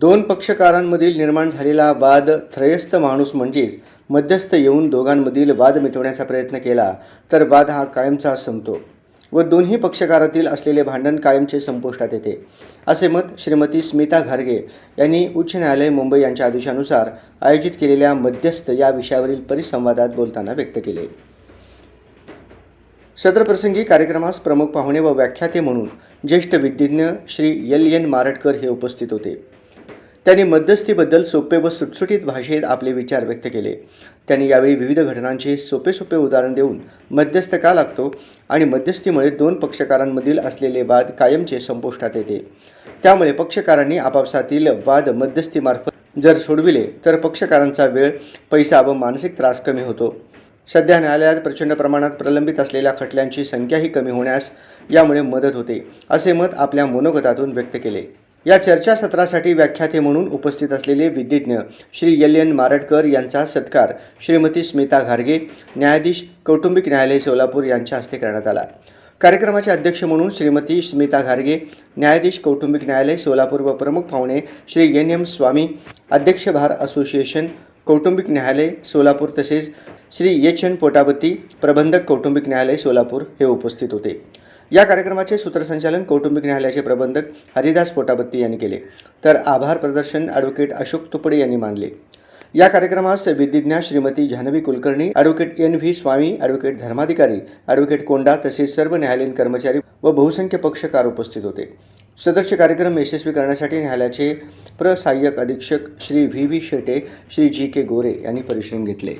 दोन पक्षकारांमधील निर्माण झालेला वाद त्रयस्थ माणूस म्हणजेच मध्यस्थ येऊन दोघांमधील वाद मिटवण्याचा प्रयत्न केला तर वाद हा कायमचा संपतो व दोन्ही पक्षकारातील असलेले भांडण कायमचे संपुष्टात येते. असे मत श्रीमती स्मिता घारगे यांनी उच्च न्यायालय मुंबई यांच्या आदेशानुसार आयोजित केलेल्या मध्यस्थ या विषयावरील परिसंवादात बोलताना व्यक्त केले. सत्रप्रसंगी कार्यक्रमास प्रमुख पाहुणे व व्याख्याते म्हणून ज्येष्ठ विधिज्ञ श्री एल एन मारटकर हे उपस्थित होते. त्यांनी मध्यस्थीबद्दल सोपे व सुटसुटीत भाषेत आपले विचार व्यक्त केले. त्यांनी यावेळी विविध घटनांचे सोपे सोपे उदाहरण देऊन मध्यस्थ का लागतो आणि मध्यस्थीमुळे दोन पक्षकारांमधील असलेले वाद कायमचे संपुष्टात येते. त्यामुळे पक्षकारांनी आपापसातील वाद मध्यस्थीमार्फत जर सोडविले तर पक्षकारांचा वेळ पैसा व मानसिक त्रास कमी होतो. सध्या न्यायालयात प्रचंड प्रमाणात प्रलंबित असलेल्या खटल्यांची संख्याही कमी होण्यास यामुळे मदत होते असे मत आपल्या मनोगतातून व्यक्त केले. या चर्चासत्रासाठी व्याख्याते म्हणून उपस्थित असलेले विधिज्ञ श्री एल एन मारटकर यांचा सत्कार श्रीमती स्मिता घारगे न्यायाधीश कौटुंबिक न्यायालय सोलापूर यांच्या हस्ते करण्यात आला. कार्यक्रमाचे अध्यक्ष म्हणून श्रीमती स्मिता घारगे न्यायाधीश कौटुंबिक न्यायालय सोलापूर व प्रमुख पाहुणे श्री एन एम स्वामी अध्यक्ष भार असोसिएशन कौटुंबिक न्यायालय सोलापूर तसेच श्री एच एन पोटाबत्ती प्रबंधक कौटुंबिक न्यायालय सोलापूर हे उपस्थित होते. या कार्यक्रमाचे सूत्रसंचालन कौटुंबिक न्यायालयाचे प्रबंधक हरिदास पोटाबत्ती यांनी केले. तर आभार प्रदर्शन ॲडव्होकेट अशोक तुपडे यांनी मानले. या कार्यक्रमास विधिज्ञा Shrimati Janhavi Kulkarni advocate N V Swami advocate Dharmadhikari advocate Konda तसेच सर्व न्यायालयीन कर्मचारी व बहुसंख्य पक्षकार उपस्थित होते. सदस्य कार्यक्रम यशस्वी करण्यासाठी न्यायालयाचे प्रसहाय्यक अधीक्षक Shri V V Shete Shri G K Gore यांनी परिश्रम घेतले.